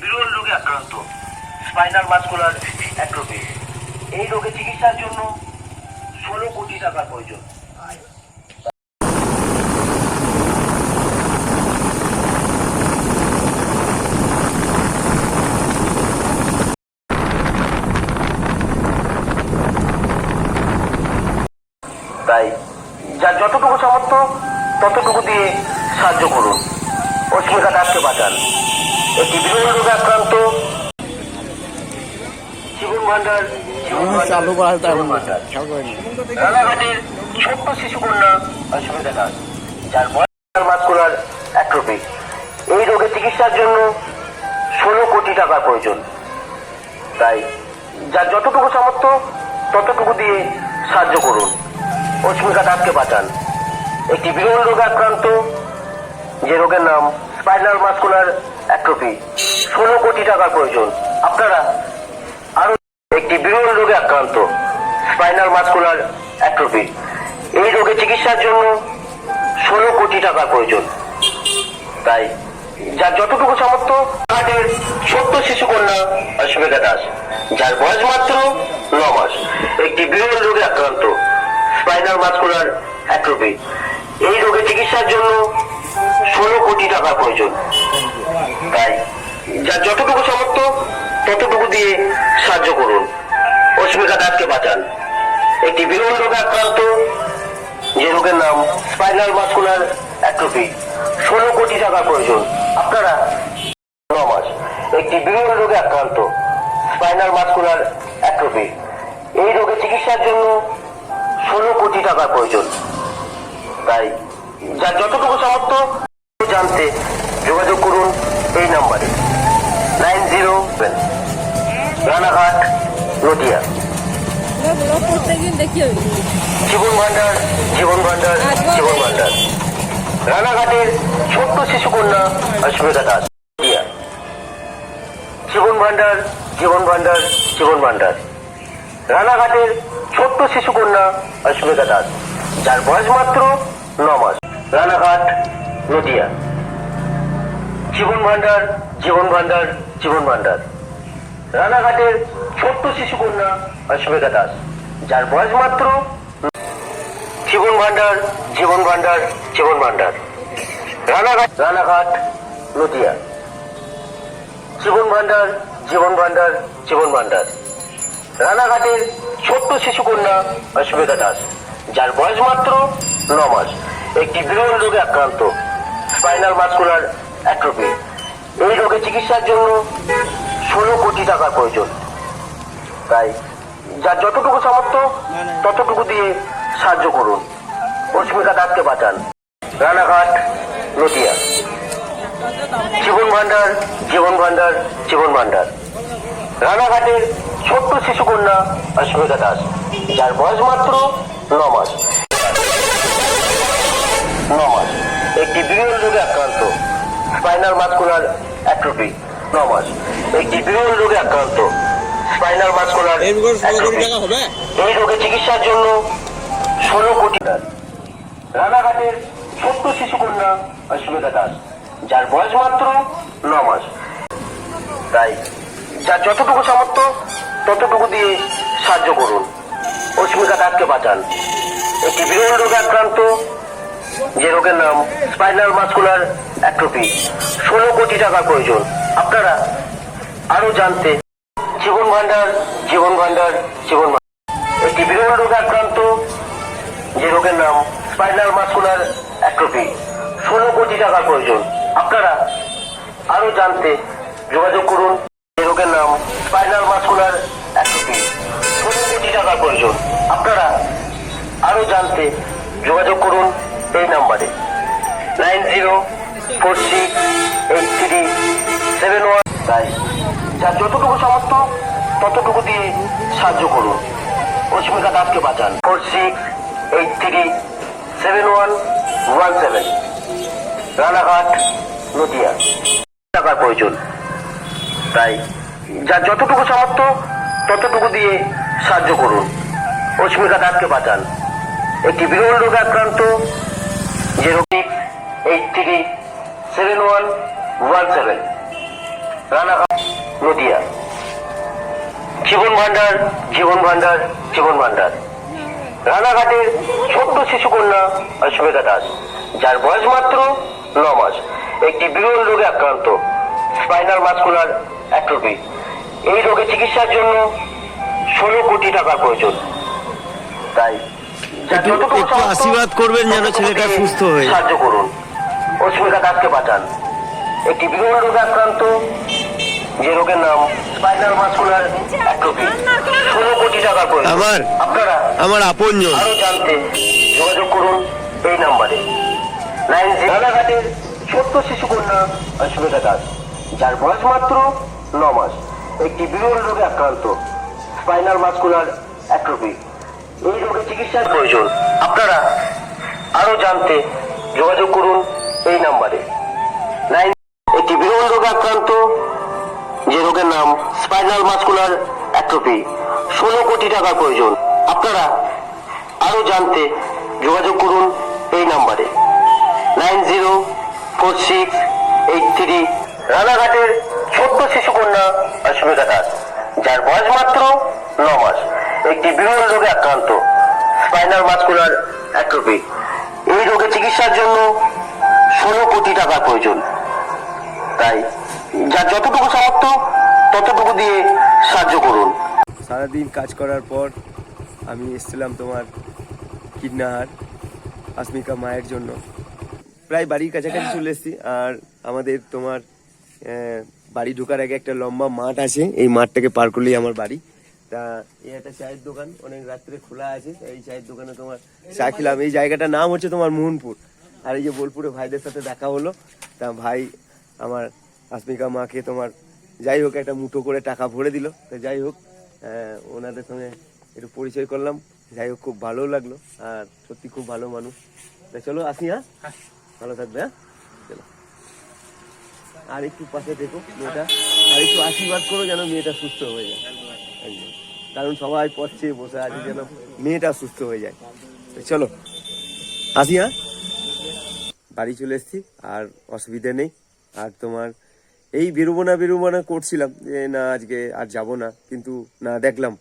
বিরল রোগে আক্রান্ত। স্পাইনাল মাস্কুলার অ্যাট্রোফি এই রোগে চিকিৎসার জন্য ষোলো কোটি টাকার প্রয়োজন। তাই যার যতটুকু সামর্থ্য, ততটুকু দিয়ে সাহায্য করুন। অস্মিকা দাসকে বাঁচান। একটি বিরল রোগে আক্রান্ত জীবন ভান্ডার চালু ছোট্ট শিশু কন্যা অসুবিধা দাস যার বয়স মাস্কুলার অ্যাট্রোফি এই রোগের চিকিৎসার জন্য ষোলো কোটি টাকার প্রয়োজন। তাই যার যতটুকু সামর্থ্য, ততটুকু দিয়ে সাহায্য করুন। অস্মিকা দাসকে বাঁচান। একটি বিরল রোগে আক্রান্ত, যে রোগের নাম স্পাইনাল মাস্কুলার অ্যাট্রোফি ষোলো কোটি টাকার প্রয়োজন। আপনারা আরও একটি বিরল রোগে আক্রান্ত। স্পাইনাল মাস্কুলার অ্যাট্রোফি এই রোগের চিকিৎসার জন্য ষোলো কোটি টাকার প্রয়োজন। তাই যার যতটুকু সামর্থ্য হাটের ছোট্ট শিশু কন্যা অস্মিতা দাস, যার বয়স মাত্র ন মাস, একটি বিরল রোগে আক্রান্ত। স্পাইনাল মাস্কুলার অ্যাট্রোফি এই রোগের চিকিৎসার জন্য ষোলো কোটি টাকার প্রয়োজন। তাই যার যতটুকু সামর্থ্য, ততটুকু দিয়ে সাহায্য করুন। অস্মিকা দাসকে বাঁচান। একটি বিরল রোগে আক্রান্ত, যে রোগের নাম স্পাইনাল মাস্কুলার অ্যাট্রোফি ষোলো কোটি টাকার প্রয়োজন। আপনারা মাস। একটি বিরল রোগে আক্রান্ত, স্পাইনাল মাস্কুলার অ্যাট্রোফি এই রোগের চিকিৎসার জন্য ষোলো কোটি টাকার প্রয়োজন। তাই যার যতটুকু সামর্থ্য, জানতে যোগাযোগ করুন। এই নাম্বারে। Nine zero Ranaghat, Nadia. জীবন ভান্ডার জীবন ভান্ডার জীবন ভান্ডার। রানাঘাটের ছোট্ট শিশু কন্যা অস্মিতা দাস জীবন ভান্ডার জীবন ভান্ডার জীবন ভান্ডার। রানাঘাটের ছোট্ট অস্মিতা দাস যার বয়স মাত্র ন মাস। রানাঘাট, নদিয়া। জীবন ভান্ডার জীবন ভান্ডার জীবন ভান্ডার। রানাঘাটের ছোট্ট শিশু কন্যা অস্মিতা দাস যার বয়স মাত্র জীবন ভান্ডার জীবন ভান্ডার জীবন ভান্ডার। রানাঘাট রানাঘাট নদিয়া জীবন ভান্ডার জীবন ভান্ডার জীবন ভান্ডার। রানাঘাটের ছোট্ট শিশু কন্যা অস্মিতা দাস যার বয়স মাত্র ন মাস। একটি বিরল রোগে আক্রান্ত। Spinal muscular atrophy. এই রোগের চিকিৎসার জন্য ষোলো কোটি টাকার প্রয়োজন। তাই যার যতটুকু সামর্থ্য, ততটুকু দিয়ে সাহায্য করুন। অস্মিকা দাসকে বাঁচান। রানাঘাট, নদিয়া। জীবন ভান্ডার জীবন ভান্ডার জীবন ভান্ডার। রানাঘাটের ছোট্ট শিশু কন্যা অস্মিতা দাস, যার বয়স মাত্র ন মাস। ন মাস। একটি বিরল রোগে আক্রান্ত। স্পাইনাল মাস্কুলার অ্যাট্রোফি ন মাস। একটি বিরল রোগে আক্রান্ত স্পাইনাল মাস্কুলার এই এই রোগের চিকিৎসার জন্য ষোলো কোটি রানাঘাটের ছোট্ট শিশু কন্যা অস্মিতা দাস যার বয়স মাত্র ন মাস। তাই যার যতটুকু সামর্থ্য ততটুকু দিয়ে সাহায্য করুন। অস্মিকা দাসকে বাঁচান। একটি বিরল রোগে আক্রান্ত যে রোগের নাম স্পাইনাল মাস্কুলার অ্যাট্রোফি ষোলো কোটি টাকার প্রয়োজন। আপনারা আরও জানতে জীবন ভান্ডার জীবন ভান্ডার, জীবন একটি বিরল রোগে আক্রান্ত, যে রোগের নাম স্পাইনাল মাস্কুলার অ্যাট্রোফি ষোলো কোটি টাকার প্রয়োজন। আপনারা আরও জানতে যোগাযোগ সাহায্য করুন। অস্মিকা দাসকে বাঁচান। Four six eight three seven one one seven. Ranaghat, Nadia. টাকার প্রয়োজন। তাই যার যতটুকু সামর্থ্য, ততটুকু দিয়ে সাহায্য করুন। অস্মিকা দাসকে বাঁচান। একটি বিরল রোগে আক্রান্ত, যে রোগী eight three seven one one seven. Ranaghat, Nadia. Jiban Bhandar Jiban Bhandar Jiban Bhandar রানাঘাটের ছোট্ট শিশুকন্যা অশ্মিকা দাস যার বয়স মাত্র ন মাস। একটি বিরল রোগে আক্রান্ত স্পাইনাল মাস্কুলার অ্যাট্রোপি। এই রোগে চিকিৎসার জন্য ষোলো কোটি টাকার প্রয়োজন। তাই একটু- আশীর্বাদ করবেন যেন ছেলেটা সুস্থ হয়ে সাহায্য করুন। অস্মিকা দাসকে বাঁচান। একটি বিরল রোগে আক্রান্ত যে রোগের নাম স্পাইনাল মাস্কুলার অ্যাট্রোপি ষোলো কোটি টাকার প্রয়োজন আমার আপনারা আমার আপনজন। আরও জানতে যোগাযোগ করুন এই নাম্বারে। নাইন রানাঘাটের ছোট্ট শিশুকন্যা অস্মিতা দাস যার বয়স মাত্র ন মাস। একটি বিরল রোগে আক্রান্ত স্পাইনাল মাস্কুলার অ্যাট্রোপি এই রোগে চিকিৎসার প্রয়োজন। আপনারা আরও জানতে যোগাযোগ করুন এই নাম্বারে। নাইন একটি বিরল রোগে আক্রান্ত যে রোগের নাম স্পাইনাল মাস্কুলার অ্যাট্রোপি। ষোলো কোটি টাকার প্রয়োজন। আপনারা আরও জানতে যোগাযোগ করুন এই নাম্বারে। Nine zero four six eight three. রানাঘাটের ছোট্ট শিশুকন্যা অস্মিতা দাস যার বয়স মাত্র ন মাস। একটি বিরল রোগে আক্রান্ত স্পাইনাল মাস্কুলার অ্যাট্রোপি। এই রোগে চিকিৎসার জন্য ষোলো কোটি টাকার প্রয়োজন। তাই যতটুকু সামর্থ্য ততটুকু দিয়ে সাহায্য করুন। সারাদিন কাজ করার পর আমি এসেছিলাম তোমার কিডনাহার আসমিকা মায়ের জন্য। প্রায় বাড়ির কাছাকাছি চলে এসেছি আর আমাদের তোমার বাড়ি ঢোকার আগে একটা লম্বা মাঠ আছে, এই মাঠটাকে পার করলেই আমার বাড়ি। তা এই একটা চায়ের দোকান, অনেক রাত্রে খোলা আছে, এই চায়ের দোকানে তোমার চা খেলাম। এই জায়গাটার নাম হচ্ছে তোমার মোহনপুর। আর এই যে বোলপুরে ভাইদের সাথে দেখা হলো, তা ভাই আমার আসমিকা মাকে তোমার যাই হোক একটা মুঠো করে টাকা ভরে দিল। তো যাই হোক ওনাদের সঙ্গে একটু পরিচয় করলাম। যাই হোক খুব ভালো লাগল আর সত্যি খুব ভালো মানুষ। তা চলো আসি হ্যাঁ? ভালো থাকবে হ্যাঁ? চলো। আর একটু পাশে দেখো মেয়েটা। আর একটু আশীর্বাদ করো যেন মেয়েটা সুস্থ হয়ে যায়। একদম। কারণ সবাই পড়ছে বসে আছে যেন মেয়েটা সুস্থ হয়ে যায়। তো চলো আসি হ্যাঁ? বাড়ি চলে এসেছি আর অসুবিধা নেই। আর তোমার এই বেরোবো না বেরোবো না করছিলাম যে, না, আজকে আর যাব না। কিন্তু, না, দেখলাম।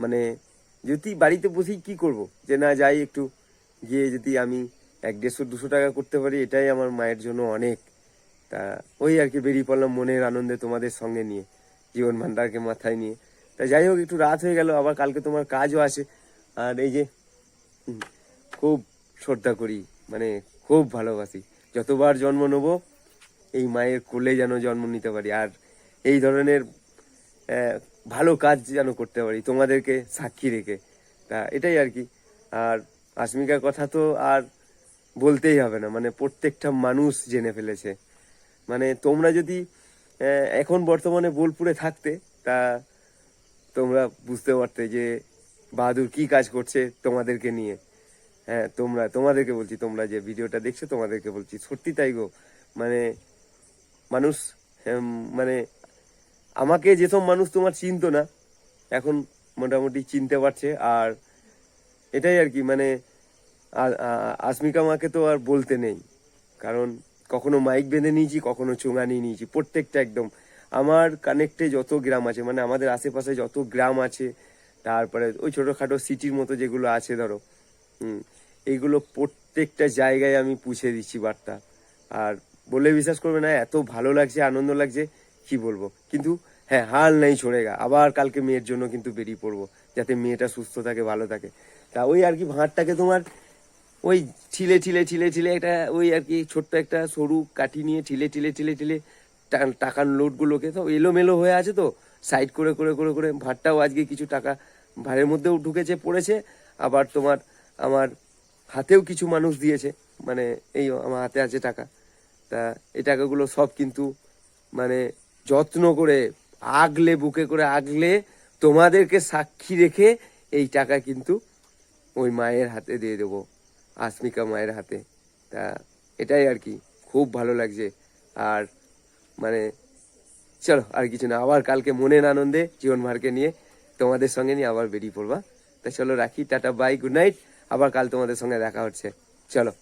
মানে যদি বাড়িতে বসেই কি করব? যে, না, যাই একটু। গিয়ে যদি আমি এক দেড়শো, দুশো টাকা করতে পারি, এটাই আমার মায়ের জন্য অনেক। তা, ওই আর কি বেরিয়ে পড়লাম মনের আনন্দে তোমাদের সঙ্গে নিয়ে, জীবন ভান্ডারকে মাথায় নিয়ে। তা যাই হোক, একটু রাত হয়ে গেল, আবার কালকে তোমার কাজও আছে। আর এই যে খুব শ্রদ্ধা করি মানে খুব ভালোবাসি। যতবার জন্ম নেব এই মায়ের কোলে যেন জন্ম নিতে পারি আর এই ধরনের ভালো কাজ যেন করতে পারি, তোমাদেরকে সাক্ষী রেখে। তা এটাই আর কি। আর আসমিকার কথা তো আর বলতেই হবে না মানে প্রত্যেকটা মানুষ জেনে ফেলেছে। মানে তোমরা যদি এখন বর্তমানে বোলপুরে থাকতে, তা তোমরা বুঝতে পারতে যে বাহাদুর কি কাজ করছে তোমাদেরকে নিয়ে। হ্যাঁ তোমরা, তোমাদেরকে বলছি, তোমরা যে ভিডিওটা দেখছ তোমাদেরকে বলছি, সত্যি তাই গো। মানে মানুষ মানে আমাকে যেসব মানুষ তোমার চিনতো না, এখন মোটামুটি চিনতে পারছে। আর এটাই আর কি মানে আসমিকা মাকে তো আর বলতে নেই। কারণ কখনো মাইক বেঁধে নিয়েছি, কখনো চোঙা নিয়ে নিয়েছি, প্রত্যেকটা একদম। আমার কানেক্টে যত গ্রাম আছে মানে আমাদের আশেপাশে যত গ্রাম আছে, তারপরে ওই ছোটোখাটো সিটির মতো যেগুলো আছে, ধরো এইগুলো প্রত্যেকটা জায়গায় আমি পুষে দিচ্ছি বার্তা। আর বলে বিশ্বাস করবে না, এত ভালো লাগছে, আনন্দ লাগছে, কি বলব? কিন্তু হ্যাঁ হাল নেই ছড়ে গা। আবার কালকে মেয়ের জন্য কিন্তু বেরিয়ে পড়ব, যাতে মেয়েটা সুস্থ থাকে, ভালো থাকে। তা ওই আর কি ভাঁড়টাকে তোমার ওই ঠিলে ঠিলে ঠিলে ঠিলে একটা ওই আর কি ছোট্ট একটা সরু কাঠি নিয়ে ঠিলে ঠিলে ঠিলে ঠিলে টাকার নোটগুলোকে তো এলোমেলো হয়ে আছে তো, সাইড করে করে করে করে ভাঁড়টাও আজকে কিছু টাকা ভাড়ের মধ্যেও ঢুকেছে, পড়েছে। আবার তোমার আমার হাতেও কিছু মানুষ দিয়েছে মানে এই আমার হাতে আছে টাকা। তা, এই টাকাগুলো সব কিন্তু মানে যত্ন করে, আগলে বুকে করে আগলে তোমাদেরকে সাক্ষী রেখে এই টাকা কিন্তু ওই মায়ের হাতে দিয়ে দেবো, আসমিকা মায়ের হাতে। তা, এটাই আর কি, খুব ভালো লাগছে। আর মানে চলো, আর কিছু না, আবার কালকে মনের আনন্দে জীবন ভারকে নিয়ে তোমাদের সঙ্গে নিয়ে আবার বেরিয়ে পড়বা। তা চলো রাখি, টাটা, বাই, গুড নাইট। আবার কাল তোমাদের সঙ্গে দেখা হচ্ছে। চলো।